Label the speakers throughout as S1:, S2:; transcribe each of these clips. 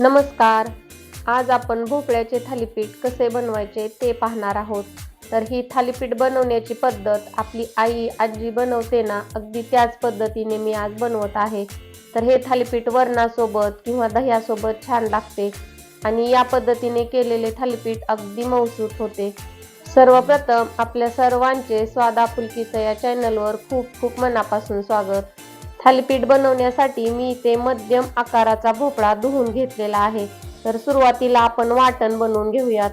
S1: नमस्कार. आज आपण भोपळ्याचे थालीपीठ कसे बनवायचे ते पाहणार आहोत. तर ही थालीपीठ बनवण्याची पद्धत आपली आई आजी बनवते ना अगदी त्याच पद्धतीने मी आज बनवत आहे. तर हे थालीपीठ वरणासोबत किंवा दह्यासोबत छान लागते आणि या पद्धतीने केलेले थालीपीठ अगदी मौसूत होते. सर्वप्रथम आपल्या सर्वांचे स्वादापुलकीचं या चॅनलवर खूप खूप मनापासून स्वागत. थालीपीठ बनवण्यासाठी मी इथे मध्यम आकाराचा भोपळा धुवून घेतलेला आहे. तर सुरुवातीला आपण वाटण बनवून घेऊयात.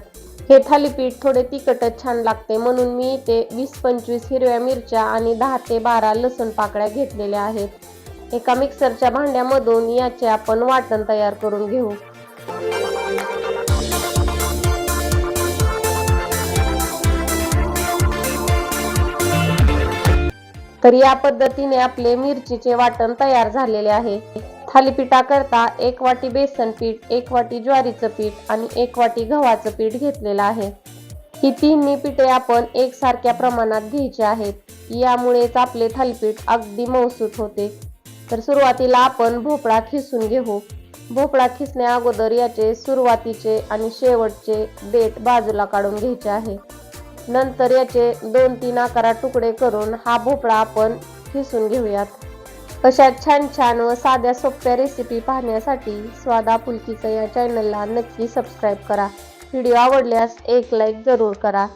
S1: हे थालीपीठ थोडे तिखटच छान लागते म्हणून मी इथे वीस पंचवीस हिरव्या मिरच्या आणि दहा ते बारा लसूण पाकळ्या घेतलेल्या आहेत. एका मिक्सरच्या भांड्यामधून याचे आपण वाटण तयार करून घेऊ. तर या पद्धतीने आपले मिरचीचे वाटण तयार झालेले आहे. थालीपीठाकरता एक वाटी बेसन पीठ एक वाटी ज्वारीचं पीठ आणि एक वाटी गव्हाचं पीठ घेतलेलं आहे. ही तिन्ही पीठे आपण एकसारख्या प्रमाणात घ्यायची आहेत. यामुळेच आपले थालीपीठ अगदी मौसूत होते. तर सुरुवातीला आपण भोपळा खिसून घेऊ. भोपळा खिसण्या अगोदर याचे सुरुवातीचे आणि शेवटचे देठ बाजूला काढून घ्यायचे आहे. नंतर याचे दोन तीन आकारात तुकडे करून हा भोपळा आपण खिसून घेऊयात. अशा छान छान व साध्या सोप्या रेसिपी पाहण्यासाठी स्वादा पुलकीचं या चॅनलला नक्की सबस्क्राईब करा. व्हिडिओ आवडल्यास एक लाईक जरूर करा.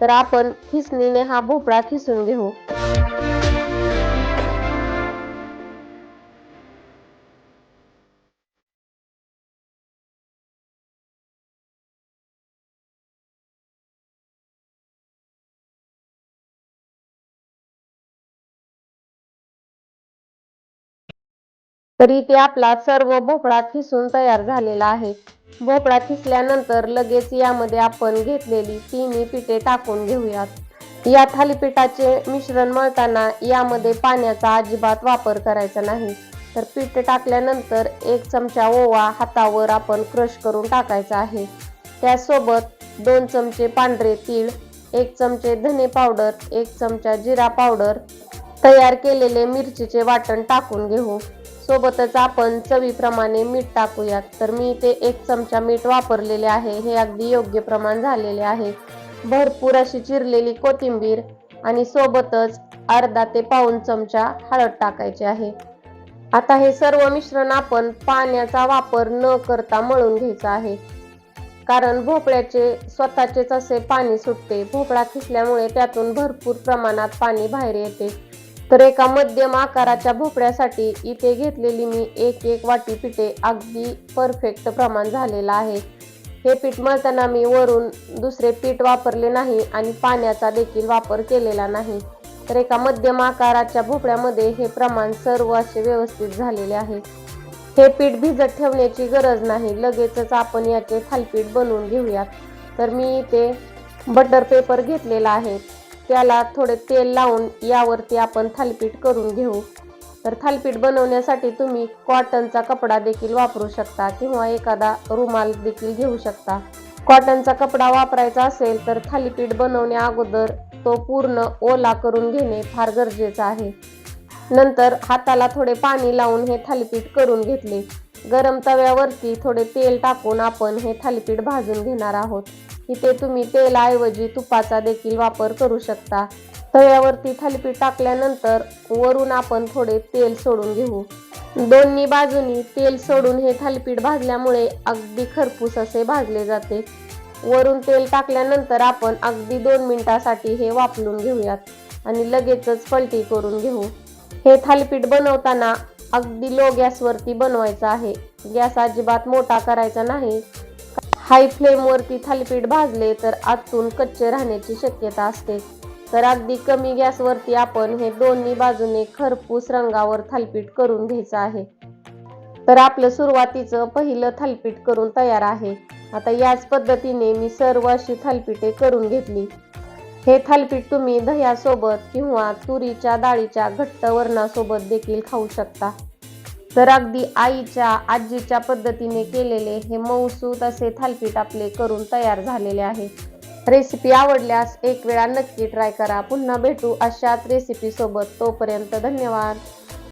S1: तर आपण खिसणीने हा भोपळा खिसून घेऊ. तरी ते आपला सर्व भोपळा खिसून तयार झालेला आहे. भोपळा खिसल्यानंतर लगेच यामध्ये आपण घेतलेली तिन्ही पिठे टाकून घेऊयात. या थालीपीठाचे मिश्रण मळताना यामध्ये पाण्याचा अजिबात वापर करायचा नाही. तर पीठ टाकल्यानंतर एक चमचा ओवा हातावर आपण क्रश करून टाकायचा आहे. त्यासोबत दोन चमचे पांढरे तीळ एक चमचे धने पावडर एक चमचा जिरा पावडर तयार केलेले मिरचीचे वाटण टाकून घेऊ. सोबतच आपण चवीप्रमाणे मीठ टाकूयात. तर मी इथे एक चमचा मीठ वापरलेले आहे. हे अगदी योग्य प्रमाण झालेले आहे. भरपूर अशी चिरलेली कोथिंबीर आणि सोबतच अर्धा ते पाऊन चमचा हळद टाकायची आहे. आता हे सर्व मिश्रण आपण पाण्याचा वापर न करता मळून घ्यायचा आहे. कारण भोपळ्याचे स्वतःचेच असे पाणी सुटते. भोपळा खिसल्यामुळे त्यातून भरपूर प्रमाणात पाणी बाहेर येते. तर एका मध्यम आकाराच्या भोपळ्यासाठी इथे घेतलेली मी एक एक वाटी पिठे अगदी परफेक्ट प्रमाण झालेलं आहे. हे पीठ मळताना मी वरून दुसरे पीठ वापरले नाही आणि पाण्याचा देखील वापर केलेला नाही. तर एका मध्यम आकाराच्या भोपळ्यामध्ये हे प्रमाण सर्व असे व्यवस्थित झालेले आहे. हे पीठ भिजत ठेवण्याची गरज नाही. लगेचच आपण याचे थालपीठ बनवून घेऊयात. तर मी इथे बटर पेपर घेतलेला आहे. त्याला थोडे तेल लावून यावरती आपण थालीपीठ करून घेऊ. तर थालीपीठ बनवण्यासाठी तुम्ही कॉटनचा कपडा देखील वापरू शकता किंवा एखादा रुमाल देखील घेऊ शकता. कॉटनचा कपडा वापरायचा असेल तर थालीपीठ बनवण्या अगोदर तो पूर्ण ओला करून घेणे फार गरजेचं आहे. नंतर हाताला थोडे पाणी लावून हे थालीपीठ करून घेतले. गरम तव्यावरती थोडे तेल टाकून आपण हे थालीपीठ भाजून घेणार आहोत. इथे तुम्ही तेलाऐवजी तुपाचा देखील वापर करू शकता. तव्यावरती थालीपीठ टाकल्यानंतर वरून आपण थोडे तेल सोडून घेऊ. दोन्ही बाजूनी तेल सोडून हे थालीपीठ भाजल्यामुळे अगदी खरपूस असे भाजले जाते. वरून तेल टाकल्यानंतर आपण अगदी दोन मिनिटासाठी हे वापरून घेऊयात आणि लगेचच पलटी करून घेऊ. हे थालीपीठ बनवताना अगदी लो गॅसवरती बनवायचं आहे. गॅस अजिबात मोठा करायचा नाही. हाय फ्लेमवरती थालीपीठ भाजले तर आतून कच्चे राहण्याची शक्यता असते. तर अगदी कमी गॅसवरती आपण हे दोन्ही बाजूने खरपूस रंगावर थालीपीठ करून घ्यायचं आहे. तर आपलं सुरुवातीचं पहिलं थालीपीठ करून तयार आहे. आता याच पद्धतीने मी सर्व अशी थालीपीठे करून घेतली. हे थालीपीठ तुम्ही दह्यासोबत किंवा तुरीच्या डाळीच्या घट्ट वरणासोबत देखील खाऊ शकता. तर अगदी आईच्या आजीच्या पद्धतीने केलेले हे मऊसूत असे थालपीठ आपले करून तयार झालेले आहे. रेसिपी आवडल्यास एक वेळा नक्की ट्राय करा. पुन्हा भेटू अशाच रेसिपी सोबत. तोपर्यंत धन्यवाद.